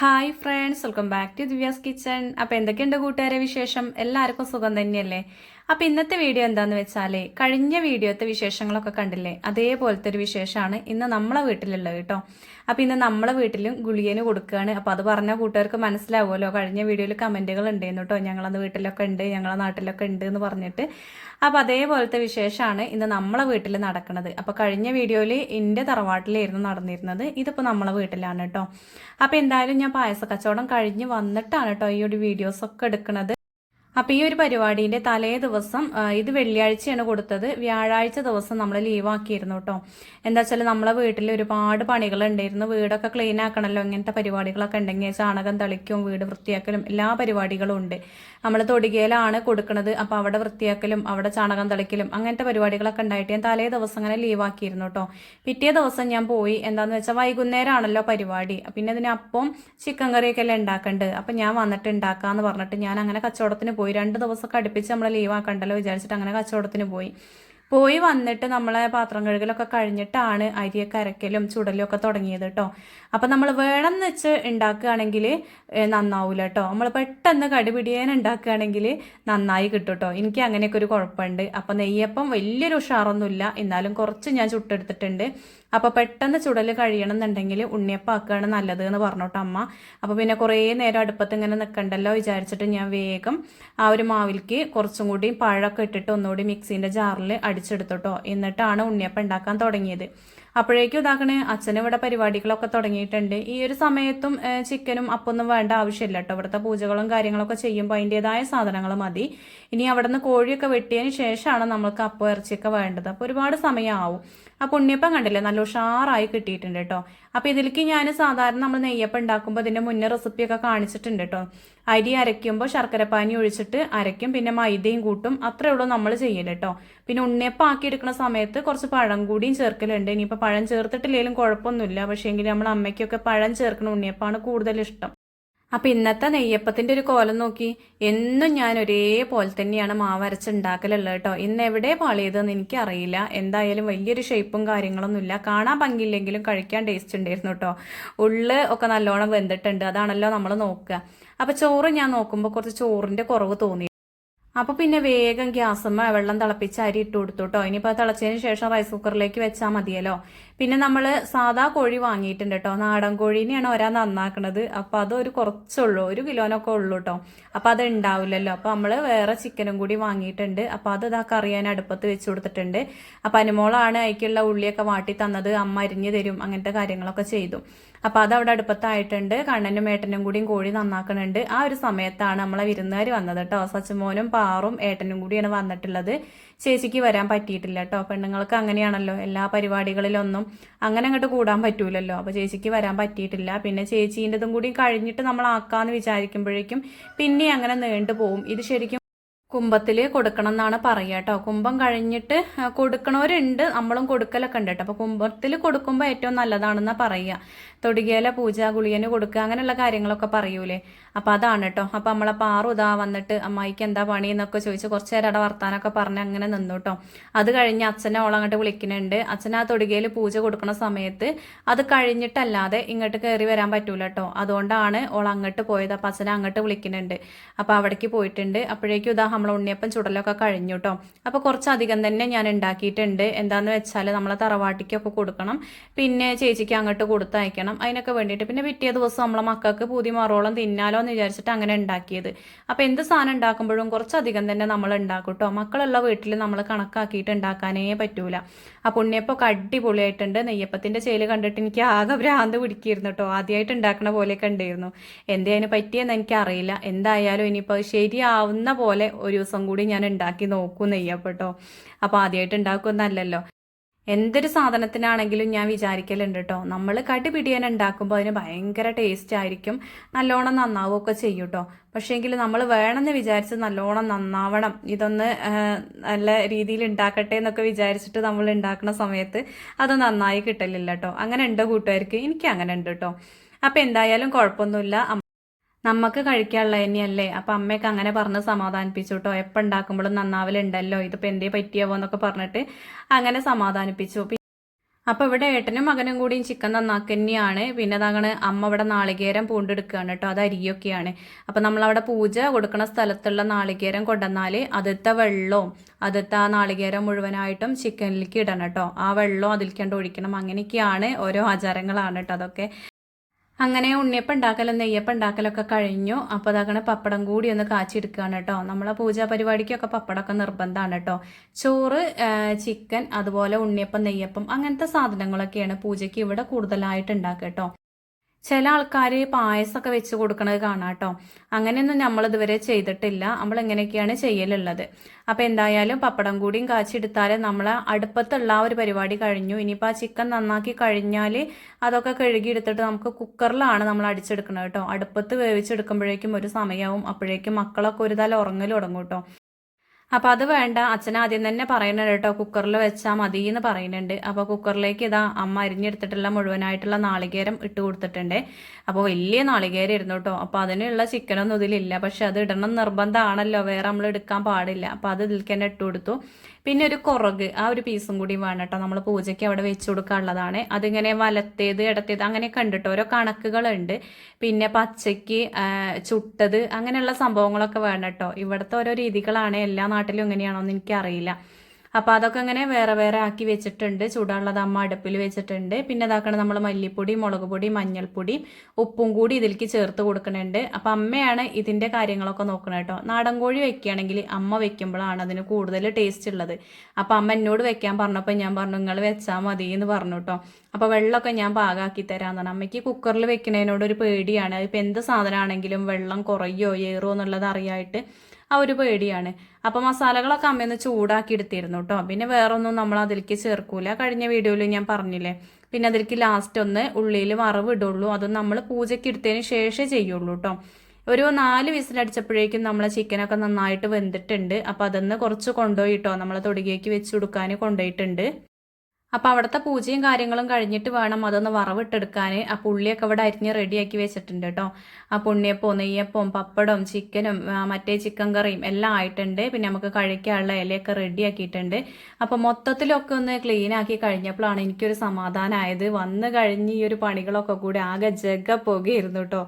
Hi friends welcome back to Divya's kitchen അപ്പോൾ എന്തൊക്കെയുണ്ട് കൂട്ടുകാരെ വിശേഷം? എല്ലാവർക്കും സുഖം തന്നെയല്ലേ? അപ്പോൾ ഇന്നത്തെ വീഡിയോ എന്താന്ന് വെച്ചാലേ കഴിഞ്ഞ വീഡിയോത്തെ വിശേഷങ്ങളൊക്കെ കണ്ടില്ലേ? അതേപോലത്തെ ഒരു വിശേഷമാണ് ഇന്ന് നമ്മളെ വീട്ടിലുള്ളത് കേട്ടോ. അപ്പോൾ ഇന്ന് നമ്മളെ വീട്ടിലും ഗുളികന് കൊടുക്കുകയാണ് അപ്പോൾ അത് പറഞ്ഞ കൂട്ടുകാർക്ക് മനസ്സിലാവുമല്ലോ. കഴിഞ്ഞ വീഡിയോയിൽ കമന്റുകൾ ഉണ്ടായിരുന്നു കേട്ടോ. ഞങ്ങളത് വീട്ടിലൊക്കെ ഉണ്ട് ഞങ്ങളെ നാട്ടിലൊക്കെ ഉണ്ട് എന്ന് പറഞ്ഞിട്ട്. അപ്പോൾ അതേപോലത്തെ വിശേഷമാണ് ഇന്ന് നമ്മളെ വീട്ടിൽ നടക്കുന്നത് അപ്പോൾ കഴിഞ്ഞ വീഡിയോയിൽ എന്റെ തറവാട്ടിലായിരുന്നു നടന്നിരുന്നത്. ഇതിപ്പോൾ നമ്മളെ വീട്ടിലാണ് കേട്ടോ. അപ്പോൾ എന്തായാലും ഞാൻ പായസ കച്ചവടം കഴിഞ്ഞ് വന്നിട്ടാണ് കേട്ടോ ഈ ഒരു വീഡിയോസൊക്കെ എടുക്കുന്നത് അപ്പോൾ ഈ ഒരു പരിപാടീന്റെ തലേ ദിവസം ഇത് വെള്ളിയാഴ്ചയാണ് കൊടുത്തത്. വ്യാഴാഴ്ച ദിവസം നമ്മൾ ലീവാക്കിയിരുന്നു കേട്ടോ എന്താ വെച്ചാൽ നമ്മളെ വീട്ടിൽ ഒരുപാട് പണികൾ ഉണ്ടായിരുന്നു വീടൊക്കെ ക്ലീൻ ആക്കണല്ലോ. ഇങ്ങനത്തെ പരിപാടികളൊക്കെ ഉണ്ടെങ്കിൽ ചാണകം തളിക്കും വീട് വൃത്തിയാക്കലും എല്ലാ പരിപാടികളും ഉണ്ട്. നമ്മൾ തൊടികയിലാണ് കൊടുക്കുന്നത് അപ്പോൾ അവിടെ വൃത്തിയാക്കലും അവിടെ ചാണകം തളിക്കലും അങ്ങനത്തെ പരിപാടികളൊക്കെ ഉണ്ടായിട്ട് ഞാൻ തലേ ദിവസം അങ്ങനെ ലീവാക്കിയിരുന്നു കേട്ടോ പിറ്റേ ദിവസം ഞാൻ പോയി. എന്താന്ന് വെച്ചാൽ വൈകുന്നേരമാണല്ലോ പരിപാടി. പിന്നെ അതിന് അപ്പം ചിക്കൻ കറിയൊക്കെ അല്ലേ ഉണ്ടാക്കേണ്ടത് അപ്പം ഞാൻ വന്നിട്ട് ഉണ്ടാക്കാന്ന് പറഞ്ഞിട്ട് ഞാൻ അങ്ങനെ കച്ചവടത്തിന് പോയി. രണ്ട് ദിവസമൊക്കെ അടുപ്പിച്ച് നമ്മൾ ലീവ് ആക്കണ്ടല്ലോ വിചാരിച്ചിട്ട് അങ്ങനെ കച്ചവടത്തിന് പോയി. പോയി വന്നിട്ട് നമ്മളെ പാത്രം കഴുകലൊക്കെ കഴിഞ്ഞിട്ടാണ് അരിയൊക്കെ അരക്കലും ചുടലും ഒക്കെ തുടങ്ങിയത് കേട്ടോ അപ്പം നമ്മൾ വേണം എന്ന് വെച്ച് ഉണ്ടാക്കുകയാണെങ്കിൽ നന്നാവൂല കേട്ടോ നമ്മൾ പെട്ടെന്ന് കടിപിടിയാൻ ഉണ്ടാക്കുകയാണെങ്കിൽ നന്നായി കിട്ടും കേട്ടോ എനിക്ക് അങ്ങനെയൊക്കെ ഒരു കുഴപ്പമുണ്ട്. അപ്പം നെയ്യപ്പം വലിയൊരു ഉഷാറൊന്നുമില്ല. എന്നാലും കുറച്ച് ഞാൻ ചുട്ടെടുത്തിട്ടുണ്ട്. അപ്പോൾ പെട്ടെന്ന് ചുടൽ കഴിയണം എന്നുണ്ടെങ്കിൽ ഉണ്ണിയപ്പം ആക്കുകയാണ് നല്ലത് എന്ന് പറഞ്ഞോട്ടോ അമ്മ. അപ്പോൾ പിന്നെ കുറേ നേരം അടുപ്പത്ത് ഇങ്ങനെ നിൽക്കണ്ടല്ലോ വിചാരിച്ചിട്ട് ഞാൻ വേഗം ആ ഒരു മാവിൽക്ക് കുറച്ചും കൂടി പഴമൊക്കെ ഇട്ടിട്ട് ഒന്നുകൂടി മിക്സിന്റെ ജാറിൽ അടിച്ചെടുത്തോട്ടോ. എന്നിട്ടാണ് ഉണ്ണിയപ്പം ഉണ്ടാക്കാൻ തുടങ്ങിയത്. അപ്പോഴേക്കും ഇതാക്കണേ അച്ഛന് ഇവിടെ പരിപാടികളൊക്കെ തുടങ്ങിയിട്ടുണ്ട്. ഈ ഒരു സമയത്തും ചിക്കനും അപ്പൊന്നും വേണ്ട ആവശ്യമില്ല കേട്ടോ. ഇവിടുത്തെ പൂജകളും കാര്യങ്ങളൊക്കെ ചെയ്യുമ്പോൾ അതിന്റെതായ സാധനങ്ങൾ മതി. ഇനി അവിടെ നിന്ന് കോഴിയൊക്കെ വെട്ടിയതിന് ശേഷമാണ് നമ്മൾക്ക് അപ്പം ഇറച്ചിയൊക്കെ വേണ്ടത്. അപ്പോൾ ഒരുപാട് സമയമാവും. ആ ഉണ്ണിയപ്പം കണ്ടില്ലേ? നല്ല ഉഷാറായി കിട്ടിയിട്ടുണ്ട് കേട്ടോ. അപ്പോൾ ഇതിലേക്ക് ഞാൻ സാധാരണ നമ്മൾ നെയ്യപ്പം ഉണ്ടാക്കുമ്പോൾ ഇതിന്റെ മുന്നേ റെസിപ്പിയൊക്കെ കാണിച്ചിട്ടുണ്ട് കേട്ടോ. അരി അരയ്ക്കുമ്പോൾ ശർക്കരപ്പാനി ഒഴിച്ചിട്ട് അരയ്ക്കും പിന്നെ മൈദയും കൂട്ടും. അത്രേ ഉള്ളൂ നമ്മൾ ചെയ്യൽ കേട്ടോ. പിന്നെ ഉണ്ണിയപ്പം ആക്കി എടുക്കുന്ന സമയത്ത് കുറച്ച് പഴം കൂടിയും ചേർക്കലുണ്ട്. ഇനിയിപ്പോൾ പഴം ചേർത്തിട്ടില്ലെങ്കിലും കുഴപ്പമൊന്നുമില്ല. പക്ഷേ എങ്കിൽ നമ്മൾ അമ്മയ്ക്കൊക്കെ പഴം ചേർക്കുന്ന ഉണ്ണിയപ്പമാണ് കൂടുതൽ ഇഷ്ടം. അപ്പൊ ഇന്നത്തെ നെയ്യപ്പത്തിന്റെ ഒരു കോലം നോക്കി. എന്നും ഞാൻ ഒരേപോലെ തന്നെയാണ് മാവരച്ച് ഉണ്ടാക്കലുള്ളത് കേട്ടോ. ഇന്ന് എവിടെ പാളിയതെന്ന് എനിക്കറിയില്ല. എന്തായാലും വലിയൊരു ഷേപ്പും കാര്യങ്ങളൊന്നുമില്ല കാണാൻ പങ്കില്ലെങ്കിലും കഴിക്കാൻ ടേസ്റ്റ് ഉണ്ടായിരുന്നു കേട്ടോ. ഉള്ള് ഒക്കെ നല്ലോണം വെന്തിട്ടുണ്ട്. അതാണല്ലോ നമ്മൾ നോക്കുക. അപ്പൊ ചോറ് ഞാൻ നോക്കുമ്പോൾ കുറച്ച് ചോറിന്റെ കുറവ് തോന്നി. അപ്പൊ പിന്നെ വേഗം ഗ്യാസമ്മ വെള്ളം തിളപ്പിച്ച് അരി ഇട്ട് കൊടുത്തു കേട്ടോ ഇനിയിപ്പോൾ തിളച്ചതിന് ശേഷം റൈസ് കുക്കറിലേക്ക് വെച്ചാൽ മതിയല്ലോ. പിന്നെ നമ്മൾ സാധാ കോഴി വാങ്ങിയിട്ടുണ്ട് കേട്ടോ നാടൻ കോഴീനെയാണ് ഒരാ നന്നാക്കണത്. അപ്പൊ ഒരു കുറച്ചുള്ളൂ. ഒരു കിലോനൊക്കെ ഉള്ളൂ കേട്ടോ അപ്പൊ അത് ഉണ്ടാവില്ലല്ലോ അപ്പൊ നമ്മൾ വേറെ ചിക്കനും കൂടി വാങ്ങിയിട്ടുണ്ട്. അപ്പൊ അത് ഇതാ കറിയാൻ അടുപ്പത്ത് വെച്ച് കൊടുത്തിട്ടുണ്ട്. അപ്പൊ അനുമോളാണ് അതിക്കുള്ള ഉള്ളിയൊക്കെ വാട്ടി തന്നത്. അമ്മ അരിഞ്ഞു തരും. അങ്ങനത്തെ കാര്യങ്ങളൊക്കെ ചെയ്തു. അപ്പൊ അത് അവിടെ അടുപ്പത്തായിട്ടുണ്ട്. കണ്ണനും ഏട്ടനും കൂടിയും കോഴി നന്നാക്കണുണ്ട്. ആ ഒരു സമയത്താണ് നമ്മളെ വിരുന്നുകാർ വന്നത് കേട്ടോ. സച്ചുമോനും പാറും ഏട്ടനും കൂടിയാണ് വന്നിട്ടുള്ളത്. ചേച്ചിക്ക് വരാൻ പറ്റിയിട്ടില്ല കേട്ടോ. പെണ്ണുങ്ങൾക്ക് അങ്ങനെയാണല്ലോ. എല്ലാ പരിപാടികളിലൊന്നും അങ്ങനെ അങ്ങോട്ട് കൂടാൻ പറ്റൂലല്ലോ. അപ്പൊ ചേച്ചിക്ക് വരാൻ പറ്റിയിട്ടില്ല. പിന്നെ ചേച്ചീന്റെതും കൂടി കഴിഞ്ഞിട്ട് നമ്മൾ വിചാരിക്കുമ്പോഴേക്കും പിന്നെ അങ്ങനെ നീണ്ടു പോവും ഇത് ശരിക്കും കുംഭത്തിൽ കൊടുക്കണം എന്നാണ് പറയുക കേട്ടോ. കുംഭം കഴിഞ്ഞിട്ട് കൊടുക്കണവരുണ്ട് നമ്മളും കൊടുക്കലൊക്കെ ഉണ്ട് കേട്ടോ. അപ്പോൾ കുംഭത്തിൽ കൊടുക്കുമ്പോൾ ഏറ്റവും നല്ലതാണെന്നാ പറയുക. തൊടുകേല പൂജ ഗുളിയന് കൊടുക്കുക അങ്ങനെയുള്ള കാര്യങ്ങളൊക്കെ പറയൂലേ? അപ്പോൾ അതാണ് കേട്ടോ അപ്പോൾ നമ്മളെ പാറു ഇതാ വന്നിട്ട് അമ്മായിക്ക് എന്താ പണി എന്നൊക്കെ ചോദിച്ച് കുറച്ച് നേരം അവിടെ വർത്താനൊക്കെ പറഞ്ഞ് അങ്ങനെ നിന്നു കേട്ടോ അത് കഴിഞ്ഞ് അച്ഛനെ ഓളങ്ങോട്ട് വിളിക്കുന്നുണ്ട്. അച്ഛൻ ആ തൊടികയിൽ പൂജ കൊടുക്കുന്ന സമയത്ത് അത് കഴിഞ്ഞിട്ടല്ലാതെ ഇങ്ങോട്ട് കയറി വരാൻ പറ്റൂല കേട്ടോ അതുകൊണ്ടാണ് ഓൾ അങ്ങോട്ട് പോയത്. അപ്പം അച്ഛനെ അങ്ങോട്ട് വിളിക്കുന്നുണ്ട്. അപ്പോൾ അവിടേക്ക് പോയിട്ടുണ്ട്. അപ്പോഴേക്കും ഇതാ നമ്മളെ ഉണ്ണിയപ്പം ചുടലൊക്കെ കഴിഞ്ഞു കേട്ടോ അപ്പോൾ കുറച്ചധികം തന്നെ ഞാൻ ഉണ്ടാക്കിയിട്ടുണ്ട്. എന്താന്ന് വെച്ചാൽ നമ്മളെ തറവാട്ടിക്കൊക്കെ കൊടുക്കണം. പിന്നെ ചേച്ചിക്ക് അങ്ങോട്ട് കൊടുത്തയക്കണം. അതിനൊക്കെ വേണ്ടിയിട്ട്. പിന്നെ പിറ്റേ ദിവസം നമ്മളെ മക്കൾക്ക് പൂതി മാറോളം തിന്നാലോ എന്ന് വിചാരിച്ചിട്ട് അങ്ങനെ ഉണ്ടാക്കിയത്. അപ്പോൾ എന്ത് സാധനം ഉണ്ടാക്കുമ്പോഴും കുറച്ചധികം തന്നെ നമ്മൾ ഉണ്ടാക്കും കേട്ടോ മക്കളുള്ള വീട്ടിൽ നമ്മൾ കണക്കാക്കിയിട്ട് ഉണ്ടാക്കാനേ പറ്റൂല. ആ ഉണ്ണിയപ്പൊക്കെ അടിപൊളിയായിട്ടുണ്ട്. നെയ്യപ്പത്തിന്റെ ചേൽ കണ്ടിട്ട് എനിക്ക് ആകെ ഭ്രാന്ത് പിടിക്കിയിരുന്നു കേട്ടോ ആദ്യമായിട്ട് ഉണ്ടാക്കണ പോലെയൊക്കെ ഉണ്ടായിരുന്നു. എന്തേ അതിന് പറ്റിയെന്ന് എനിക്കറിയില്ല. എന്തായാലും ഇനിയിപ്പോൾ ശരിയാവുന്ന പോലെ ഒരു ദിവസം കൂടി ഞാൻ ഉണ്ടാക്കി നോക്കും നെയ്യപ്പട്ടോ അപ്പോൾ ആദ്യമായിട്ട് ഉണ്ടാക്കുമെന്നല്ലല്ലോ എന്തൊരു സാധനത്തിനാണെങ്കിലും ഞാൻ വിചാരിക്കലുണ്ട് കേട്ടോ. നമ്മൾ കടിപിടിയാൻ ഉണ്ടാക്കുമ്പോൾ അതിന് ഭയങ്കര ടേസ്റ്റ് ആയിരിക്കും. നല്ലോണം നന്നാവുകയൊക്കെ ചെയ്യും കേട്ടോ. പക്ഷേങ്കിൽ നമ്മൾ വേണമെന്ന് വിചാരിച്ച് നല്ലോണം നന്നാവണം. ഇതൊന്ന് നല്ല രീതിയിൽ ഉണ്ടാക്കട്ടെ എന്നൊക്കെ വിചാരിച്ചിട്ട് നമ്മൾ ഉണ്ടാക്കുന്ന സമയത്ത് അത് നന്നായി കിട്ടലില്ല കേട്ടോ. അങ്ങനെ ഉണ്ടോ കൂട്ടുകാർക്ക്. എനിക്ക് അങ്ങനെ ഉണ്ട് കേട്ടോ. അപ്പം എന്തായാലും കുഴപ്പമൊന്നുമില്ല. നമുക്ക് കഴിക്കാനുള്ള തന്നെയല്ലേ? അപ്പം അമ്മയൊക്കെ അങ്ങനെ പറഞ്ഞ് സമാധാനിപ്പിച്ചു കേട്ടോ എപ്പോൾ ഉണ്ടാക്കുമ്പോഴും നന്നാവലുണ്ടല്ലോ. ഇതിപ്പോൾ എന്തേ പറ്റിയാവോ എന്നൊക്കെ പറഞ്ഞിട്ട് അങ്ങനെ സമാധാനിപ്പിച്ചു. അപ്പോൾ ഇവിടെ ഏട്ടനും മകനും കൂടിയും ചിക്കൻ നന്നാക്കി തന്നെയാണ്. പിന്നെ അതാണ് അമ്മ ഇവിടെ നാളികേരം പൂണ്ടെടുക്കുകയാണ് കേട്ടോ. അത് അരിയൊക്കെയാണ്. അപ്പോൾ നമ്മളവിടെ പൂജ കൊടുക്കുന്ന സ്ഥലത്തുള്ള നാളികേരം കൊണ്ടുവന്നാൽ അതിലത്തെ വെള്ളവും അതിലത്തെ ആ നാളികേരം മുഴുവനായിട്ടും ചിക്കനിലേക്ക് ഇടണം കേട്ടോ. ആ വെള്ളം അതിൽ ഒഴിക്കണം. അങ്ങനെയൊക്കെയാണ് ഓരോ ആചാരങ്ങളാണ് കേട്ടോ അതൊക്കെ. അങ്ങനെ ഉണ്ണിയപ്പം ഉണ്ടാക്കലും നെയ്യപ്പം ഉണ്ടാക്കലൊക്കെ കഴിഞ്ഞു അപ്പോൾ അതാകണ പപ്പടം കൂടി ഒന്ന് കാച്ചെടുക്കുകയാണ് കേട്ടോ. നമ്മളെ പൂജാ പരിപാടിക്കൊക്കെ പപ്പടമൊക്കെ നിർബന്ധമാണ് കേട്ടോ. ചോറ് ചിക്കൻ അതുപോലെ ഉണ്ണിയപ്പം നെയ്യപ്പം അങ്ങനത്തെ സാധനങ്ങളൊക്കെയാണ് പൂജയ്ക്ക് ഇവിടെ കൂടുതലായിട്ട് ഉണ്ടാക്കുക കേട്ടോ. ചില ആൾക്കാർ പായസമൊക്കെ വെച്ച് കൊടുക്കണത് കാണാം കേട്ടോ അങ്ങനെയൊന്നും നമ്മൾ ഇതുവരെ ചെയ്തിട്ടില്ല. നമ്മൾ എങ്ങനെയൊക്കെയാണ് ചെയ്യലുള്ളത്. അപ്പോൾ എന്തായാലും പപ്പടം കൂടിയും കാച്ചെടുത്താൽ നമ്മൾ അടുപ്പത്തുള്ള ഒരു പരിപാടി കഴിഞ്ഞു. ഇനിയിപ്പോൾ ആ ചിക്കൻ നന്നാക്കി കഴിഞ്ഞാൽ അതൊക്കെ കഴുകിയെടുത്തിട്ട് നമുക്ക് കുക്കറിലാണ് നമ്മൾ അടിച്ചെടുക്കുന്നത് കേട്ടോ. അടുപ്പത്ത് വേവിച്ചെടുക്കുമ്പോഴേക്കും ഒരു സമയമാവും അപ്പോഴേക്കും മക്കളൊക്കെ ഒരു തല ഉറങ്ങൽ തുടങ്ങും കേട്ടോ. അപ്പോൾ അത് വേണ്ട. അച്ഛൻ ആദ്യം തന്നെ പറയുന്നുണ്ട് കേട്ടോ കുക്കറിൽ വെച്ചാൽ മതി എന്ന് പറയുന്നുണ്ട്. അപ്പോൾ കുക്കറിലേക്ക് ഇതാ അമ്മ അരിഞ്ഞെടുത്തിട്ടുള്ള മുഴുവനായിട്ടുള്ള നാളികേരം ഇട്ട് കൊടുത്തിട്ടുണ്ട്. അപ്പോൾ വലിയ നാളികേരം ഇരുന്നു കേട്ടോ. അപ്പോൾ അതിനുള്ള ചിക്കനൊന്നും ഇതിലില്ല. പക്ഷെ അത് ഇടണം നിർബന്ധമാണല്ലോ. വേറെ നമ്മൾ എടുക്കാൻ പാടില്ല. അപ്പോൾ അത് ഇതിലേക്ക് തന്നെ ഇട്ട് കൊടുത്തു. പിന്നെ ഒരു കുറക് ആ ഒരു പീസും കൂടി വേണം കേട്ടോ നമ്മൾ പൂജയ്ക്ക് അവിടെ വെച്ച് കൊടുക്കാനുള്ളതാണ്. അതിങ്ങനെ വലത്തേത് ഇടത്തേത് അങ്ങനെ കണ്ടിട്ട് ഓരോ കണക്കുകളുണ്ട്. പിന്നെ പച്ചയ്ക്ക് ചുട്ടത് അങ്ങനെയുള്ള സംഭവങ്ങളൊക്കെ വേണം കേട്ടോ ഇവിടുത്തെ ഓരോ രീതികളാണ് എല്ലാ നാട്ടിലും എങ്ങനെയാണോ എന്ന് എനിക്കറിയില്ല. അപ്പോൾ അതൊക്കെ ഇങ്ങനെ വേറെ വേറെ ആക്കി വെച്ചിട്ടുണ്ട്. ചൂടാനുള്ളത് അമ്മ അടുപ്പിൽ വെച്ചിട്ടുണ്ട്. പിന്നെ ഇതാക്കണം നമ്മൾ മല്ലിപ്പൊടി മുളക് പൊടി മഞ്ഞൾപ്പൊടി ഉപ്പും കൂടി ഇതിലേക്ക് ചേർത്ത് കൊടുക്കുന്നുണ്ട്. അപ്പോൾ അമ്മയാണ് ഇതിന്റെ കാര്യങ്ങളൊക്കെ നോക്കണം കേട്ടോ. നാടൻ കോഴി വെക്കുകയാണെങ്കിൽ അമ്മ വെക്കുമ്പോഴാണ് അതിന് കൂടുതൽ ടേസ്റ്റ് ഉള്ളത്. അപ്പോൾ അമ്മ എന്നോട് വെക്കാൻ പറഞ്ഞപ്പോൾ ഞാൻ പറഞ്ഞു നിങ്ങൾ വെച്ചാൽ മതി എന്ന് പറഞ്ഞു കേട്ടോ. അപ്പോൾ വെള്ളമൊക്കെ ഞാൻ പാകാക്കി തരാമെന്നാണ്. അമ്മയ്ക്ക് കുക്കറിൽ വെക്കുന്നതിനോട് ഒരു പേടിയാണ്. അതിപ്പോൾ എന്ത് സാധനമാണെങ്കിലും വെള്ളം കുറയോ ഏറോ എന്നുള്ളത് അറിയായിട്ട് ആ ഒരു പേടിയാണ്. അപ്പോൾ മസാലകളൊക്കെ അമ്മയൊന്ന് ചൂടാക്കി എടുത്തിരുന്നു കേട്ടോ പിന്നെ വേറൊന്നും നമ്മൾ അതിലേക്ക് ചേർക്കൂല. കഴിഞ്ഞ വീഡിയോയിൽ ഞാൻ പറഞ്ഞില്ലേ? പിന്നെ അതിലേക്ക് ലാസ്റ്റ് ഒന്ന് ഉള്ളിയിൽ വറവ് ഇടുള്ളൂ. അതും നമ്മൾ പൂജയ്ക്ക് എടുത്തതിന് ശേഷമേ ചെയ്യുള്ളൂ കേട്ടോ ഒരു നാല് വിസിലടിച്ചപ്പോഴേക്കും നമ്മളെ ചിക്കനൊക്കെ നന്നായിട്ട് വെന്തിട്ടുണ്ട്. അപ്പോൾ അതൊന്ന് കുറച്ച് കൊണ്ടുപോയിട്ടോ നമ്മളെ തൊടുകേക്ക് വെച്ച് കൊടുക്കാൻ കൊണ്ടുപോയിട്ടുണ്ട്. അപ്പോൾ അവിടുത്തെ പൂജയും കാര്യങ്ങളും കഴിഞ്ഞിട്ട് വേണം അതൊന്ന് വറവിട്ടെടുക്കാൻ ആ പുള്ളിയൊക്കെ ഇവിടെ അരിഞ്ഞ് റെഡിയാക്കി വെച്ചിട്ടുണ്ട് കേട്ടോ. ആ പുണ്യപ്പവും നെയ്യപ്പവും പപ്പടവും ചിക്കനും മറ്റേ ചിക്കൻ കറിയും എല്ലാം ആയിട്ടുണ്ട്. പിന്നെ നമുക്ക് കഴിക്കാനുള്ള ഇലയൊക്കെ റെഡിയാക്കിയിട്ടുണ്ട്. അപ്പോൾ മൊത്തത്തിലൊക്കെ ഒന്ന് ക്ലീൻ ആക്കി കഴിഞ്ഞപ്പോഴാണ് എനിക്കൊരു സമാധാനമായത് വന്ന് കഴിഞ്ഞ് ഈ ഒരു പണികളൊക്കെ കൂടി ആകെ ജഗ പോകുകയായിരുന്നു കേട്ടോ.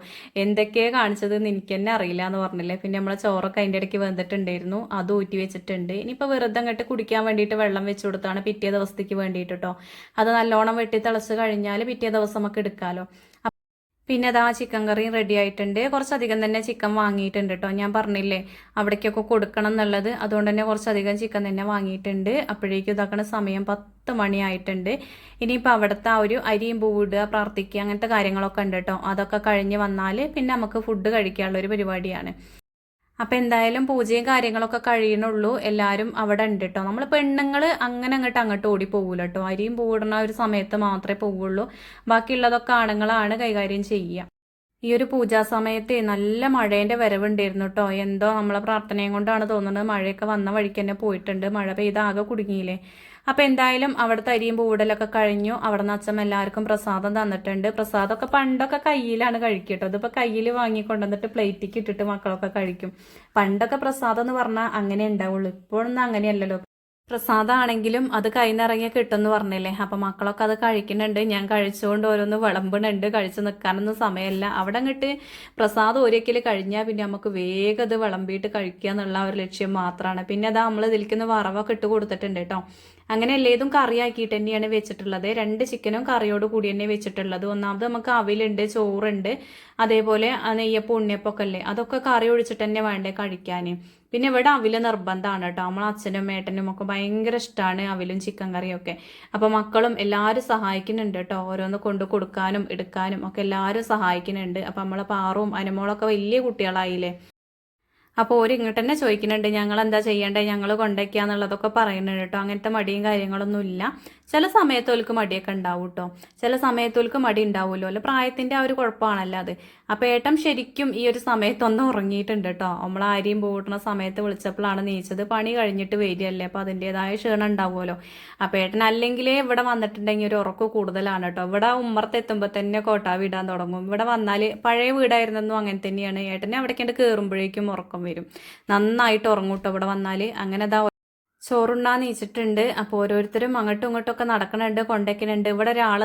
എന്തൊക്കെയാണ് കാണിച്ചതെന്ന് എനിക്ക് തന്നെ അറിയില്ല എന്ന് പറഞ്ഞില്ലേ. പിന്നെ നമ്മളെ ചോറൊക്കെ അതിന്റെ ഇടയ്ക്ക് വന്നിട്ടുണ്ടായിരുന്നു അത് ഊറ്റി വെച്ചിട്ടുണ്ട്. ഇനിയിപ്പോൾ വെറുതെ അങ്ങോട്ട് കുടിക്കാൻ വേണ്ടിയിട്ട് വെള്ളം വെച്ചു കൊടുത്താണ് പിറ്റേ ദിവസത്തേക്ക് വേണ്ടിയിട്ട് കേട്ടോ അത് നല്ലോണം വെട്ടി തിളച്ച് കഴിഞ്ഞാൽ പിറ്റേ ദിവസം നമുക്ക് എടുക്കാമല്ലോ പിന്നെ അതാ ചിക്കൻ കറിയും റെഡി ആയിട്ടുണ്ട്. കുറച്ചധികം തന്നെ ചിക്കൻ വാങ്ങിയിട്ടുണ്ട് കേട്ടോ ഞാൻ പറഞ്ഞില്ലേ അവിടേക്കൊക്കെ കൊടുക്കണം എന്നുള്ളത്. അതുകൊണ്ട് തന്നെ കുറച്ചധികം ചിക്കൻ തന്നെ വാങ്ങിയിട്ടുണ്ട്. അപ്പോഴേക്കും ഇതാക്കണ സമയം പത്ത് മണിയായിട്ടുണ്ട് ഇനിയിപ്പോൾ അവിടുത്തെ ആ ഒരു അരിയും പൂവിടുക പ്രാർത്ഥിക്കുക അങ്ങനത്തെ കാര്യങ്ങളൊക്കെ ഉണ്ട് കേട്ടോ അതൊക്കെ കഴിഞ്ഞ് വന്നാൽ പിന്നെ നമുക്ക് ഫുഡ് കഴിക്കാനുള്ള ഒരു പരിപാടിയാണ്. അപ്പം എന്തായാലും പൂജയും കാര്യങ്ങളൊക്കെ കഴിയണുള്ളൂ. എല്ലാവരും അവിടെ ഉണ്ട് കേട്ടോ നമ്മൾ പെണ്ണുങ്ങൾ അങ്ങനെ അങ്ങോട്ട് അങ്ങോട്ട് ഓടി പോകൂല കേട്ടോ അരിയും പൂവിടുന്ന ഒരു സമയത്ത് മാത്രമേ പോവുള്ളൂ. ബാക്കിയുള്ളതൊക്കെ ആണുങ്ങളാണ് കൈകാര്യം ചെയ്യുക ഈ ഒരു പൂജാ സമയത്ത് നല്ല മഴേന്റെ വരവുണ്ടായിരുന്നു കേട്ടോ എന്തോ നമ്മളെ പ്രാർത്ഥനയും കൊണ്ടാണ് തോന്നുന്നത്. മഴയൊക്കെ വന്ന വഴിക്ക് തന്നെ പോയിട്ടുണ്ട്. മഴ പെയ്ത് ആകെ കുടുങ്ങിയില്ലേ? അപ്പോൾ എന്തായാലും അവിടുത്തെ അരിയും പൂടലൊക്കെ കഴിഞ്ഞു. അവിടെ നിന്ന് അച്ഛൻ എല്ലാവർക്കും പ്രസാദം തന്നിട്ടുണ്ട്. പ്രസാദമൊക്കെ പണ്ടൊക്കെ കയ്യിലാണ് കഴിക്കട്ടോ. ഇതിപ്പോൾ കയ്യിൽ വാങ്ങിക്കൊണ്ടുവന്നിട്ട് പ്ലേറ്റിക്ക് ഇട്ടിട്ട് മക്കളൊക്കെ കഴിക്കും. പണ്ടൊക്കെ പ്രസാദം എന്ന് പറഞ്ഞാൽ അങ്ങനെ ഉണ്ടാവുള്ളൂ. ഇപ്പോഴൊന്നും അങ്ങനെയല്ലല്ലോ. പ്രസാദാണെങ്കിലും അത് കൈനിറങ്ങിയ കിട്ടുമെന്ന് പറഞ്ഞില്ലേ? അപ്പം മക്കളൊക്കെ അത് കഴിക്കുന്നുണ്ട്. ഞാൻ കഴിച്ചുകൊണ്ട് ഓരോന്ന് വിളമ്പുന്നുണ്ട്. കഴിച്ച് നിൽക്കാനൊന്നും സമയമല്ല. അവിടെ അങ്ങട്ട് പ്രസാദം ഒരിക്കൽ കഴിഞ്ഞാൽ പിന്നെ നമുക്ക് വേഗം അത് വിളമ്പിയിട്ട് കഴിക്കുക എന്നുള്ള ഒരു ലക്ഷ്യം മാത്രമാണ് പിന്നെ അതാ നമ്മൾ ഇതിലേക്കൊന്ന് വറവൊക്കെ ഇട്ട് കൊടുത്തിട്ടുണ്ട് കേട്ടോ. അങ്ങനെ ഇതും കറിയാക്കിയിട്ട് തന്നെയാണ് വെച്ചിട്ടുള്ളത്. രണ്ട് ചിക്കനും കറിയോട് കൂടി തന്നെ വെച്ചിട്ടുള്ളത്. ഒന്നാമത് നമുക്ക് അവിലുണ്ട് ചോറുണ്ട് അതേപോലെ നെയ്യപ്പം ഉണ്ണിയപ്പൊക്കെ അല്ലേ? അതൊക്കെ കറി ഒഴിച്ചിട്ട് തന്നെ വേണ്ടേ കഴിക്കാൻ. പിന്നെ ഇവിടെ അവിൽ നിർബന്ധമാണ് കേട്ടോ. നമ്മളെ അച്ഛനും ഏട്ടനും ഒക്കെ ഭയങ്കര ഇഷ്ടമാണ് അവിലും ചിക്കൻ കറിയും ഒക്കെ. അപ്പോൾ മക്കളും എല്ലാവരും സഹായിക്കുന്നുണ്ട് കേട്ടോ. ഓരോന്ന് കൊണ്ടു കൊടുക്കാനും എടുക്കാനും ഒക്കെ എല്ലാവരും സഹായിക്കുന്നുണ്ട്. അപ്പോൾ നമ്മളെ പാറും അനുമോളൊക്കെ വലിയ കുട്ടികളായില്ലേ? അപ്പോൾ ഒരു ഇങ്ങോട്ട് തന്നെ ചോദിക്കുന്നുണ്ട് ഞങ്ങൾ എന്താ ചെയ്യേണ്ടത് ഞങ്ങൾ കൊണ്ടേക്കാന്നുള്ളതൊക്കെ പറയുന്നുണ്ട് കേട്ടോ. അങ്ങനത്തെ മടിയും കാര്യങ്ങളൊന്നും ഇല്ല. ചില സമയത്തോൽക്ക് മടിയൊക്കെ ഉണ്ടാവും കേട്ടോ. ചില സമയത്തോൽക്ക് മടി ഉണ്ടാവുമല്ലോ. അല്ല പ്രായത്തിന്റെ ആ ഒരു കുഴപ്പമാണല്ലോ അത്. അപ്പോൾ ഏട്ടം ശരിക്കും ഈ ഒരു സമയത്തൊന്നും ഉറങ്ങിയിട്ടുണ്ട് കേട്ടോ. നമ്മൾ ആരെയും പോകുന്ന സമയത്ത് വിളിച്ചപ്പോഴാണ് നീച്ചത്. പണി കഴിഞ്ഞിട്ട് വരികയല്ലേ. അപ്പോൾ അതിന്റെതായ ക്ഷീണം ഉണ്ടാവുമല്ലോ. അപ്പോൾ ഏട്ടൻ അല്ലെങ്കിലേ ഇവിടെ വന്നിട്ടുണ്ടെങ്കിൽ ഒരു ഉറക്കം കൂടുതലാണ് കേട്ടോ. ഇവിടെ ഉമ്മറത്ത് എത്തുമ്പോൾ തന്നെ കോട്ടാ വിടാൻ തുടങ്ങും. ഇവിടെ വന്നാൽ പഴയ വീടായിരുന്നെന്നും അങ്ങനെ തന്നെയാണ്. ഏട്ടനെ അവിടേക്കേണ്ട കയറുമ്പോഴേക്കും ഉറക്കം വരും. നന്നായിട്ട് ഉറങ്ങൂട്ടോ ഇവിടെ വന്നാൽ അങ്ങനെ അതാ ചോറുണ്ണാൻ നീച്ചിട്ടുണ്ട് അപ്പോൾ ഓരോരുത്തരും അങ്ങോട്ടും ഇങ്ങോട്ടും ഒക്കെ നടക്കണുണ്ട് കൊണ്ടേക്കണുണ്ട്. ഇവിടെ ഒരാൾ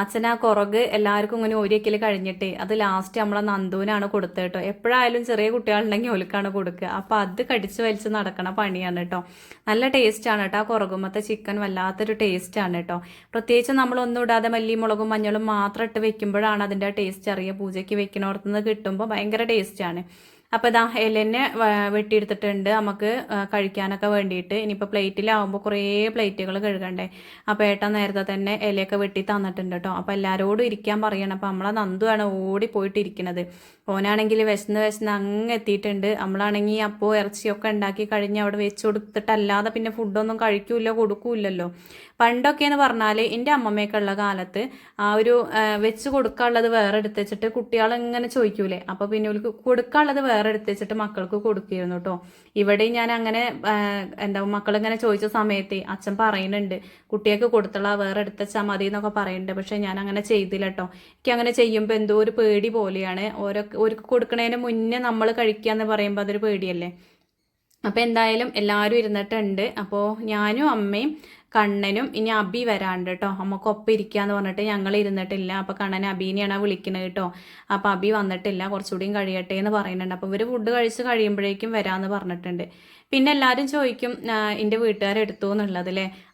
അച്ഛനാ കുറക് എല്ലാവർക്കും ഇങ്ങനെ ഒരിക്കൽ കഴിഞ്ഞിട്ട് അത് ലാസ്റ്റ് നമ്മളെ നന്ദുവിനാണ് കൊടുത്തത് കേട്ടോ. എപ്പോഴായാലും ചെറിയ കുട്ടികളുണ്ടെങ്കിൽ ഒലുക്കാണ് കൊടുക്കുക. അപ്പോൾ അത് കടിച്ച് വലിച്ച് നടക്കണ പണിയാണ് കേട്ടോ. നല്ല ടേസ്റ്റാണ് കേട്ടോ. ആ കുറകുമത്തെ ചിക്കൻ വല്ലാത്തൊരു ടേസ്റ്റ് ടേസ്റ്റാണ് കേട്ടോ. പ്രത്യേകിച്ച് നമ്മളൊന്നും ഇടാതെ മല്ലി മുളകും മഞ്ഞളും മാത്രം ഇട്ട് വെക്കുമ്പോഴാണ് അതിന്റെ ടേസ്റ്റ് അറിയുക. പൂജയ്ക്ക് വെക്കണോടത്തുനിന്ന് കിട്ടുമ്പോൾ ഭയങ്കര ടേസ്റ്റാണ് അപ്പോൾ ഇതാ എല്ലെന്നെ വെട്ടിയെടുത്തിട്ടുണ്ട്. നമുക്ക് കഴിക്കാനൊക്കെ വേണ്ടിയിട്ട്. ഇനിയിപ്പോൾ പ്ലേറ്റിലാവുമ്പോൾ കുറേ പ്ലേറ്റുകൾ കഴുകണ്ടേ. അപ്പോൾ ഏട്ട നേരത്തെ തന്നെ ഇലയൊക്കെ വെട്ടി തന്നിട്ടുണ്ട് കേട്ടോ അപ്പോൾ എല്ലാവരോടും ഇരിക്കാൻ പറയണം. അപ്പോൾ നമ്മളെ നന്ദുവാണ് ഓടി പോയിട്ട് ഇരിക്കണത് ഓനാണെങ്കിൽ വിശന്ന് വിശന്ന് അങ്ങ് എത്തിയിട്ടുണ്ട്. നമ്മളാണെങ്കിൽ അപ്പോൾ ഇറച്ചിയൊക്കെ ഉണ്ടാക്കി കഴിഞ്ഞ് അവിടെ വെച്ച് കൊടുത്തിട്ടല്ലാതെ പിന്നെ ഫുഡൊന്നും കഴിക്കൂല കൊടുക്കൂല്ലല്ലോ. പണ്ടൊക്കെ എന്ന് പറഞ്ഞാൽ എന്റെ അമ്മമ്മയൊക്കെ ഉള്ള കാലത്ത് ആ ഒരു വെച്ച് കൊടുക്കാനുള്ളത് വേറെ എടുത്ത് വെച്ചിട്ട് കുട്ടികൾ ഇങ്ങനെ ചോദിക്കൂലേ. അപ്പോൾ പിന്നെ കൊടുക്കാനുള്ളത് വേറെ എടുത്ത് വെച്ചിട്ട് മക്കൾക്ക് കൊടുക്കുകയായിരുന്നു കേട്ടോ. ഇവിടെ ഞാൻ അങ്ങനെ എന്താ മക്കൾ ഇങ്ങനെ ചോദിച്ച സമയത്ത് അച്ഛൻ പറയുന്നുണ്ട് കുട്ടിയൊക്കെ കൊടുത്തുള്ള വേറെ എടുത്തച്ചാൽ മതി എന്നൊക്കെ പറയുന്നുണ്ട്. പക്ഷെ ഞാൻ അങ്ങനെ ചെയ്തില്ല കേട്ടോ. എനിക്ക് അങ്ങനെ ചെയ്യുമ്പോൾ എന്തോ ഒരു പേടി പോലെയാണ്. ഓരോ ഒരു കൊടുക്കുന്നതിന് മുന്നേ നമ്മൾ കഴിക്കുക എന്ന് പറയുമ്പോൾ അതൊരു പേടിയല്ലേ? അപ്പോൾ എന്തായാലും എല്ലാവരും ഇരുന്നിട്ടുണ്ട്. അപ്പോൾ ഞാനും അമ്മയും കണ്ണനും ഇനി അബി വരാണ്ട് കേട്ടോ. അമ്മക്കൊപ്പം ഇരിക്കാന്ന് പറഞ്ഞിട്ട് ഞങ്ങൾ ഇരുന്നിട്ടില്ല. അപ്പോൾ കണ്ണൻ അബീനെയാണ് വിളിക്കുന്നത് കേട്ടോ. അപ്പോൾ അബി വന്നിട്ടില്ല. കുറച്ചുകൂടിയും കഴിയട്ടെ എന്ന് പറയുന്നുണ്ട്. അപ്പോൾ ഇവർ ഫുഡ് കഴിച്ച് കഴിയുമ്പോഴേക്കും വരാമെന്ന് പറഞ്ഞിട്ടുണ്ട്. പിന്നെ എല്ലാവരും ചോദിക്കും എന്റെ വീട്ടുകാരെടുത്തു എന്നുള്ളത്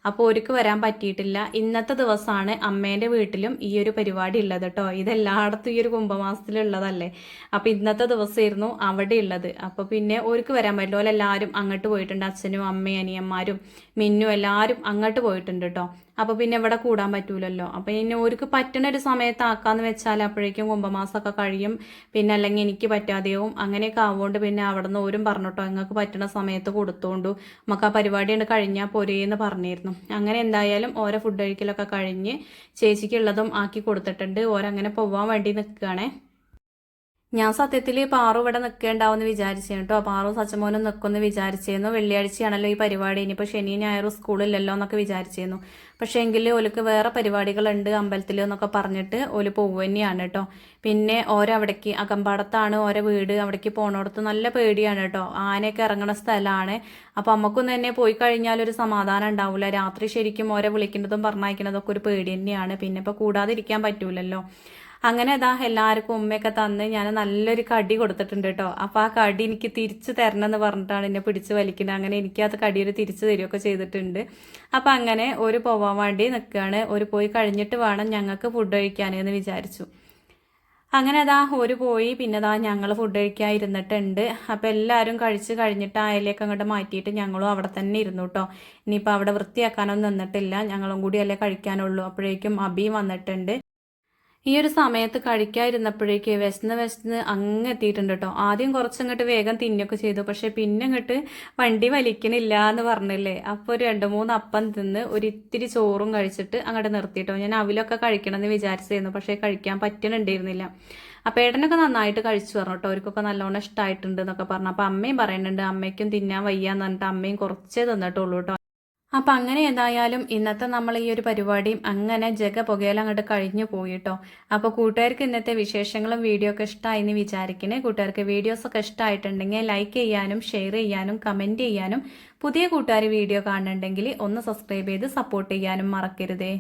അപ്പോൾ ഒരുക്ക് വരാൻ പറ്റിയിട്ടില്ല. ഇന്നത്തെ ദിവസമാണ് അമ്മേന്റെ വീട്ടിലും ഈ ഒരു പരിപാടി ഉള്ളത് കേട്ടോ ഇതെല്ലായിടത്തും ഈ ഒരു കുംഭമാസത്തിലുള്ളതല്ലേ. അപ്പോൾ ഇന്നത്തെ ദിവസമായിരുന്നു അവിടെ ഉള്ളത്. അപ്പോൾ പിന്നെ ഒരുക്ക് വരാൻ പറ്റില്ല. എല്ലാവരും അങ്ങോട്ട് പോയിട്ടുണ്ട്. അച്ഛനും അമ്മയും അനിയന്മാരും മിന്നും എല്ലാവരും അങ്ങോട്ട് പോയിട്ടുണ്ട് കേട്ടോ അപ്പോൾ പിന്നെ ഇവിടെ കൂടാൻ പറ്റൂലല്ലോ. അപ്പോൾ ഇനി ഓർക്ക് പറ്റുന്ന ഒരു സമയത്ത് ആക്കാന്ന് വെച്ചാൽ അപ്പോഴേക്കും കുംഭമാസമൊക്കെ കഴിയും. പിന്നെ അല്ലെങ്കിൽ എനിക്ക് പറ്റാതെയാവും അങ്ങനെയൊക്കെ ആവുകൊണ്ട് പിന്നെ അവിടെ നിന്ന് ഓരും പറഞ്ഞിട്ടോ നിങ്ങൾക്ക് പറ്റുന്ന സമയത്ത് കൊടുത്തോണ്ടു. നമുക്ക് ആ പരിപാടി ഉണ്ട് കഴിഞ്ഞാൽ പോരേന്ന് പറഞ്ഞിരുന്നു. അങ്ങനെ എന്തായാലും ഓരോ ഫുഡ് കഴിക്കലൊക്കെ കഴിഞ്ഞ് ചേച്ചിക്കുള്ളതും ആക്കി കൊടുത്തിട്ടുണ്ട്. ഓരങ്ങനെ പോവാൻ വേണ്ടി നിൽക്കുകയാണേ ഞാൻ സത്യത്തിൽ പാറു ഇവിടെ നിൽക്കേണ്ടാവെന്ന് വിചാരിച്ചു കേട്ടോ പാറു സച്ചമോനും നിൽക്കുമെന്ന് വിചാരിച്ചിരുന്നു വെള്ളിയാഴ്ചയാണല്ലോ ഈ പരിപാടി. ഇനിയിപ്പോൾ ശനി ഞായറും സ്കൂളില്ലല്ലോ എന്നൊക്കെ വിചാരിച്ചിരുന്നു പക്ഷേ എങ്കിൽ ഓലക്ക് വേറെ പരിപാടികളുണ്ട് അമ്പലത്തിൽ എന്നൊക്കെ പറഞ്ഞിട്ട് ഓൽ പോവുക തന്നെയാണ് കേട്ടോ പിന്നെ ഓരവിടേക്ക് അകമ്പാടത്താണ് ഓരോ വീട്. അവിടേക്ക് പോണോടത്ത് നല്ല പേടിയാണ് കേട്ടോ ആനയൊക്കെ ഇറങ്ങണ സ്ഥലമാണ് അപ്പോൾ അമ്മക്കൊന്നും തന്നെ പോയി കഴിഞ്ഞാൽ ഒരു സമാധാനം ഉണ്ടാവില്ല രാത്രി ശരിക്കും ഓരോ വിളിക്കുന്നതും പറഞ്ഞയക്കുന്നതൊക്കെ ഒരു പേടി തന്നെയാണ്. പിന്നെ ഇപ്പോൾ കൂടാതിരിക്കാൻ പറ്റൂലല്ലോ. അങ്ങനെ അതാ എല്ലാവർക്കും ഉമ്മയൊക്കെ തന്ന് ഞാൻ നല്ലൊരു കടി കൊടുത്തിട്ടുണ്ട് കേട്ടോ. അപ്പോൾ ആ കടി എനിക്ക് തിരിച്ചു തരണം എന്ന് പറഞ്ഞിട്ടാണ് എന്നെ പിടിച്ച് വലിക്കുന്നത്. അങ്ങനെ എനിക്ക് അത് ഒരു തിരിച്ചു തരികയൊക്കെ ചെയ്തിട്ടുണ്ട്. അപ്പം അങ്ങനെ ഒരു പോവാൻ വേണ്ടി നിൽക്കുകയാണ്. ഒരു പോയി കഴിഞ്ഞിട്ട് വേണം ഞങ്ങൾക്ക് ഫുഡ് കഴിക്കാനെന്ന് വിചാരിച്ചു. അങ്ങനെ അതാ ഒരു പോയി പിന്നെ അതാ ഞങ്ങൾ ഫുഡ് കഴിക്കാൻ ഇരുന്നിട്ടുണ്ട്. അപ്പോൾ എല്ലാവരും കഴിച്ച് കഴിഞ്ഞിട്ട് ആ ഇലയൊക്കെ അങ്ങോട്ട് മാറ്റിയിട്ട് ഞങ്ങളും അവിടെ തന്നെ ഇരുന്നു കേട്ടോ. ഇനിയിപ്പോൾ അവിടെ വൃത്തിയാക്കാനൊന്നും നിന്നിട്ടില്ല. ഞങ്ങളും കൂടി അല്ലേ കഴിക്കാനുള്ളൂ. അപ്പോഴേക്കും അബിയും വന്നിട്ടുണ്ട്. ഈ ഒരു സമയത്ത് കഴിക്കാതിരുന്നപ്പോഴേക്ക് വിശന്ന് വിശന്ന് അങ്ങ് എത്തിയിട്ടുണ്ട് കേട്ടോ. ആദ്യം കുറച്ചങ്ങോട്ട് വേഗം തിന്നൊക്കെ ചെയ്തു. പക്ഷെ പിന്നെ അങ്ങോട്ട് വണ്ടി വലിക്കണില്ല എന്ന് പറഞ്ഞില്ലേ? അപ്പോൾ ഒരു രണ്ട് മൂന്ന് അപ്പം തിന്ന് ഒരു ഇത്തിരി ചോറും കഴിച്ചിട്ട് അങ്ങോട്ട് നിർത്തിയിട്ടോ ഞാൻ അവിലൊക്കെ കഴിക്കണമെന്ന് വിചാരിച്ചിരുന്നു. പക്ഷേ കഴിക്കാൻ പറ്റണുണ്ടായിരുന്നില്ല. അപ്പോൾ ഏട്ടനൊക്കെ നന്നായിട്ട് കഴിച്ചു പറഞ്ഞു കേട്ടോ. അവർക്കൊക്കെ നല്ലോണം ഇഷ്ടമായിട്ടുണ്ട് എന്നൊക്കെ പറഞ്ഞു. അപ്പോൾ അമ്മയും പറയുന്നുണ്ട് അമ്മയ്ക്കും തിന്നാൻ വയ്യാന്ന് പറഞ്ഞിട്ട് അമ്മയും കുറച്ചേ തിന്നിട്ടുള്ളൂ കേട്ടോ. അപ്പം അങ്ങനെ ഏതായാലും ഇന്നത്തെ നമ്മൾ ഈ ഒരു പരിപാടിയും അങ്ങനെ ജഗ പുകയില അങ്ങോട്ട് കഴിഞ്ഞു പോയിട്ടോ. അപ്പോൾ കൂട്ടുകാർക്ക് ഇന്നത്തെ വിശേഷങ്ങളും വീഡിയോ ഒക്കെ ഇഷ്ടമായി എന്ന് വിചാരിക്കണേ. കൂട്ടുകാർക്ക് വീഡിയോസ് ഒക്കെ ഇഷ്ടമായിട്ടുണ്ടെങ്കിൽ ലൈക്ക് ചെയ്യാനും ഷെയർ ചെയ്യാനും കമന്റ് ചെയ്യാനും പുതിയ കൂട്ടുകാർ വീഡിയോ കാണുന്നുണ്ടെങ്കിൽ ഒന്ന് സബ്സ്ക്രൈബ് ചെയ്ത് സപ്പോർട്ട് ചെയ്യാനും മറക്കരുതേ.